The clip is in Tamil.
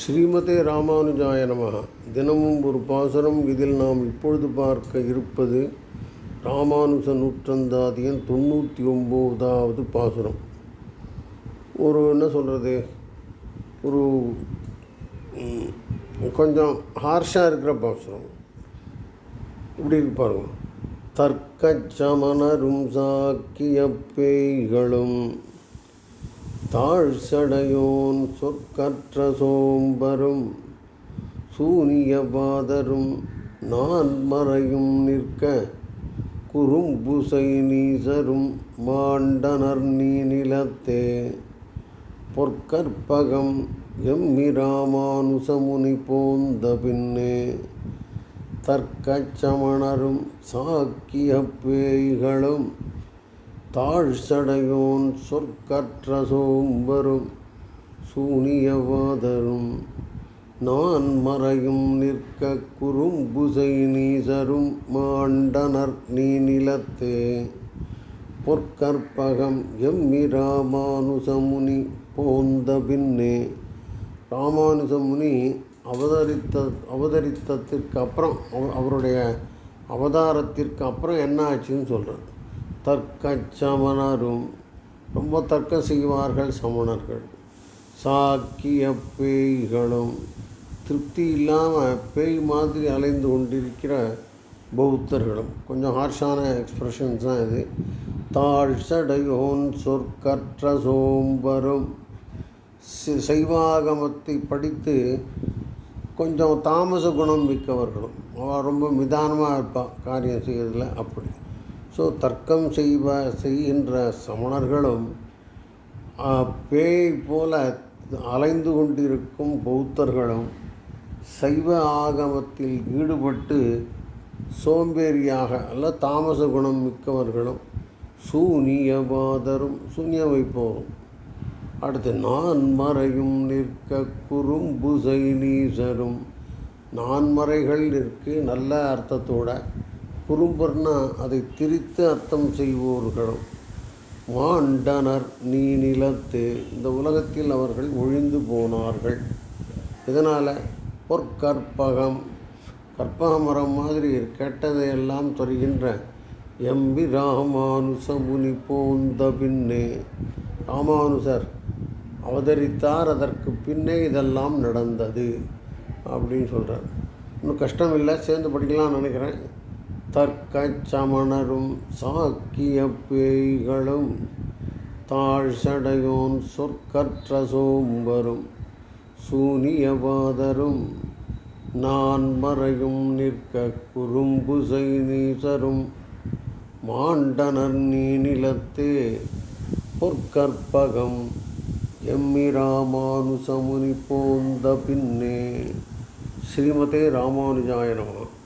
ஸ்ரீமதே ராமானுஜாய நமः தினமும் ஒரு பாசுரம் இதில் நாம் இப்பொழுது பார்க்க இருப்பது ராமானுஜ நூற்றந்தாதியன் தொண்ணூற்றி ஒம்போதாவது பாசுரம். ஒரு என்ன சொல்கிறது ஒரு கொஞ்சம் ஹார்ஷாக இருக்கிற பாசுரம். இப்படி இருக்கு பாருங்க. தர்க்கச் சமணரும் சாக்கிய பேய்களும் தாழ் சடையோன் சொற்கற்ற சோம்பரும் சூனியபாதரும் நான் மறையும் நிற்க குறும்புசை நீசரும் மாண்டனர் நீ நிலத்தே. பொற்கற்பகம் எம்மிராமானுசமுனி போந்த பின்னே தர்க்கச்சமணரும் சாக்கிய பேய்களும் தாழ் சடையோன் சொற்கற்ற சோம்பரும் சூனியவாதரும். நான் மறையும் நிற்க குறும்புசை நீசரும் மாண்டனர் நீ நிலத்தே. பொற்கற்பகம் எம்மி ராமானுசமுனி போந்த பின்னே. ராமானுசமுனி அவதரித்த அவதரித்ததற்கு அப்புறம் அவருடைய அவதாரத்திற்கு அப்புறம் என்ன ஆச்சுன்னு சொல்கிறது தர்க்க சமணரும் ரொம்ப தர்க்கம் செய்வார்கள் சமணர்கள். சாக்கிய பேய்களும் திருப்தி இல்லாமல் பேய் மாதிரி அலைந்து கொண்டிருக்கிற பௌத்தர்களும். கொஞ்சம் ஹார்ஷான எக்ஸ்ப்ரெஷன்ஸ் தான் இது. தாழ் சடையோன் சொற்கற்ற சோம்பரும் சைவாகமத்தை படித்து கொஞ்சம் தாமச குணம் மிக்கவர்களும். அவள் ரொம்ப நிதானமாக இருப்பாள் காரியம் செய்யறதுல அப்படி. ஸோ தர்க்கம் செய்வ செய்கின்ற சமணர்களும் பேய் போல அலைந்து கொண்டிருக்கும் பௌத்தர்களும் சைவ ஆகமத்தில் ஈடுபட்டு சோம்பேறியாக அல்ல தாமச குணம் மிக்கவர்களும் சூனியவாதரும் சூன்யம் வைப்போரும் அடுத்து நான் மறையும் நிற்க குறும்புசை நீசரும். நான்மறைகள் இருக்கு நல்ல அர்த்தத்தோட குறும்பர்னா அதை திரித்து அர்த்தம் செய்வோர்களும் மாண்டனர் நீ நிலத்து இந்த உலகத்தில் அவர்கள் ஒழிந்து போனார்கள். இதனால் பொற்கற்பகம் கற்பக மரம் மாதிரி கெட்டதையெல்லாம் தருகின்ற எம்பி ராமானுச முனி போந்த பின்னே. ராமானுசர் அவதரித்தார் அதற்கு பின்னே இதெல்லாம் நடந்தது அப்படின்னு சொல்கிறார் இன்னும் கஷ்டம் இல்லை சேர்ந்து படிக்கலாம்னு நினைக்கிறேன். தர்க்க சமணரும் சாக்கிய பேய்களும் தாழ் சடையோன் சொற்கற்ற சோம்பரும் சூனியவாதரும் நான் மறையும் நிற்க குறும்பு செய்தீசரும் மாண்டனர் நீ நிலத்தே பொற்கற்பகம் எம்மி ராமானுசமுனி போந்த பின்னே. ஸ்ரீமதே ராமானுஜாய நமः